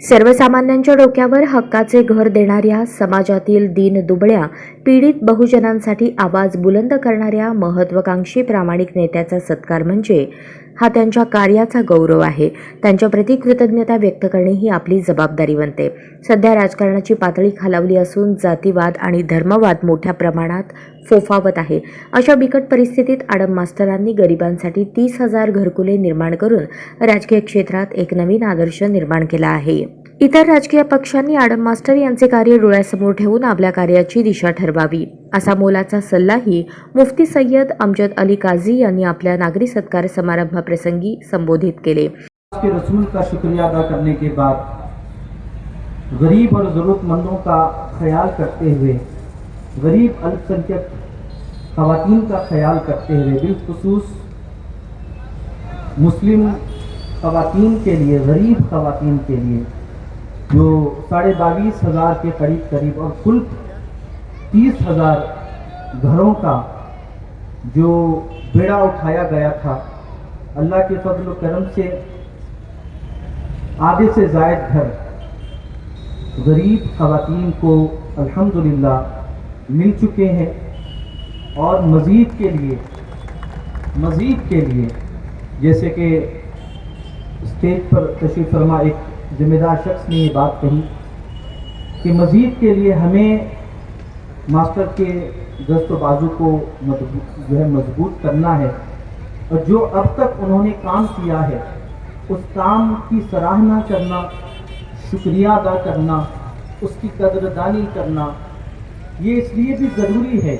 सर्वसामान्यांच्या डोक्यावर हक्काचे घर देणाऱ्या समाजातील दीन दुबळ्या पीडित बहुजनांसाठी आवाज बुलंद करणाऱ्या महत्त्वाकांक्षी प्रामाणिक नेत्याचा सत्कार म्हणजे हा त्यांच्या कार्याचा गौरव आहे. त्यांच्याप्रती कृतज्ञता व्यक्त करणे ही आपली जबाबदारी बनते. सध्या राजकारणाची पातळी खालावली असून जातीवाद आणि धर्मवाद मोठ्या प्रमाणात फोफावत आहे. अशा बिकट परिस्थितीत आडम मास्तरांनी गरिबांसाठी तीस हजार घरकुले निर्माण करून राजकीय क्षेत्रात एक नवीन आदर्श निर्माण केला आहे. इतर राजकीय पक्षांनी आडम मास्टर यांचे कार्य डोळ्यासमोर ठेवून आपल्या कार्याची दिशा ठरवावी. असा मोलाचा सल्लाही मुफ्ती सय्यद अमजद अली काझी यांनी आपल्या नागरी सत्कार समारंभाप्रसंगी संबोधित केले. के रसूल का शुक्रिया अदा करने के बाद गरीब और ज़रूरतमंदों का ख्याल करते हुए गरीब अल्पसंख्यक खातन का ख्याल करते हुए बिलखसूस मुस्लिम खातन के लिए गरीब खातन के लिए जो साढ़े बाईस हज़ार के करीब करीब और कुल तीस हज़ार घरों का जो बेड़ा उठाया गया था अल्लाह के फजल करम से आधे से जायद घर गरीब खवातीन को अल्हम्दुलिल्लाह मिल चुके हैं और मज़ीद के लिए मज़ीद के लिए जैसे कि स्टेज पर तशरीफ फरमा एक जिम्मेदार शख्स ने ये बात कही कि मज़ीद के लिए हमें मास्टर के दस्त बाजू को मजबूत जो है मजबूत करना है और जो अब तक उन्होंने काम किया है उस काम की सराहना करना शुक्रिया अदा करना उसकी कदरदानी करना ये इसलिए भी ज़रूरी है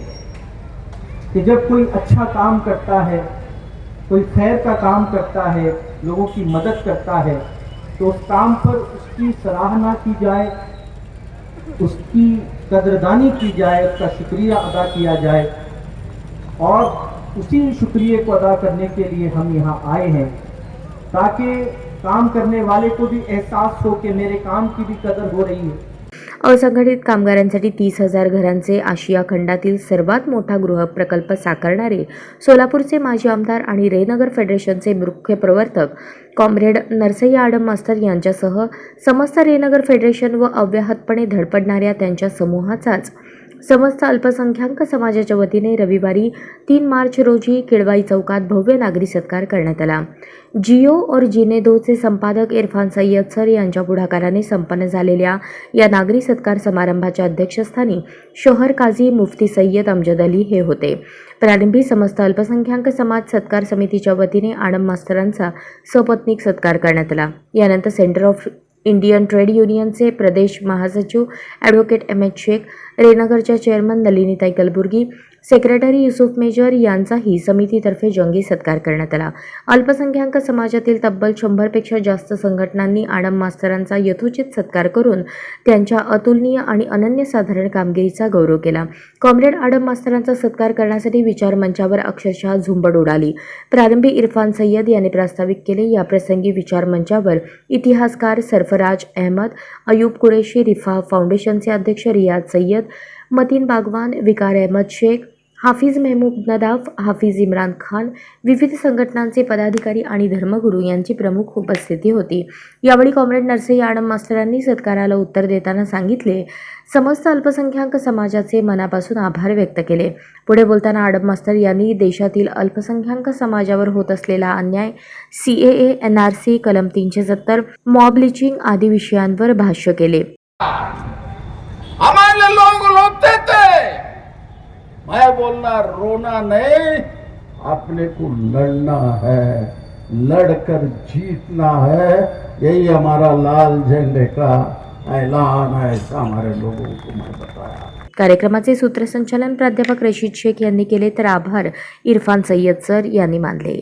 कि जब कोई अच्छा काम करता है कोई खैर का काम करता है लोगों की मदद करता है तो उस काम पर उसकी सराहना की जाए उसकी कदरदानी की जाए उसका शुक्रिया अदा किया जाए और उसी शुक्रिया को अदा करने के लिए हम यहाँ आए हैं ताकि काम करने वाले को भी एहसास हो कि मेरे काम की भी कदर हो रही है असंघटित कामगारांसाठी तीस हजार घरांचे आशिया खंडातील सर्वात मोठा गृह प्रकल्प साकारणारे सोलापूरचे माजी आमदार आणि रेनगर फेडरेशनचे मुख्य प्रवर्तक कॉम्रेड नरसय्या आडम मास्तर यांच्यासह समस्त रेनगर फेडरेशन व अव्याहतपणे धडपडणाऱ्या त्यांच्या समूहाचाच समस्त अल्पसंख्याक समाजाच्या वतीने रविवारी तीन मार्च रोजी केळवाई चौकात भव्य नागरी सत्कार करण्यात आला. जिओ और जिनेदोचे संपादक इरफान सय्यद सर यांच्या पुढाकाराने संपन्न झालेल्या या नागरी सत्कार समारंभाच्या अध्यक्षस्थानी शोहर काझी मुफ्ती सय्यद अमजद अली हे होते. प्रारंभी समस्त अल्पसंख्याक समाज सत्कार समितीच्या वतीने आडम मास्तरांचा सपत्नीक सत्कार करण्यात आला. यानंतर सेंटर ऑफ इंडियन ट्रेड युनियनचे प्रदेश महासचिव ॲडव्होकेट एम एच शेख रेनगरच्या chairman Nalinitai Kalburgi secretary Yusuf major यांचाही समितीतर्फे जंगी सत्कार करण्यात आला. अल्पसंख्याक समाजातील तब्बल शंभरपेक्षा जास्त संघटनांनी आडम मास्तरांचा यथोचित सत्कार करून त्यांच्या अतुलनीय आणि अनन्यसाधारण कामगिरीचा गौरव केला. कॉम्रेड आडम मास्तरांचा सत्कार करण्यासाठी विचार मंचावर अक्षरशः झुंबड उडाली. प्रारंभी इरफान सय्यद यांनी प्रास्ताविक केले या प्रसंगी विचार मंचावर इतिहासकार सरफराज अहमद अयूब कुरेशी रिफा फाउंडेशनचे अध्यक्ष रियाज सय्यद मतीन बागवान विकार अहमद शेख हाफिज मेहमूद नदाफ हाफिज इम्रान खान विविध संघटनांचे पदाधिकारी आणि धर्मगुरू यांची प्रमुख उपस्थिती होती. यावेळी कॉम्रेड नरसई आडम मास्तरांनी सत्काराला उत्तर देताना सांगितले समस्त अल्पसंख्याक समाजाचे मनापासून आभार व्यक्त केले. पुढे बोलताना आडम मास्तर यांनी देशातील अल्पसंख्याक समाजावर होत असलेला अन्याय C A N R C कलम तीनशे सत्तर मॉब लिचिंग आदी विषयांवर भाष्य केले. हमारे थे मैं बोलना रोना नहीं अपने को लड़ना है लड़कर जीतना है यही हमारा लाल झंडे का ऐलान है ऐसा हमारे लोगों को मैं बताया। कार्यक्रमाचे सूत्रसंचालन प्राध्यापक रशीद शेख यांनी केले तर आभार इरफान सय्यद सर यांनी मानले.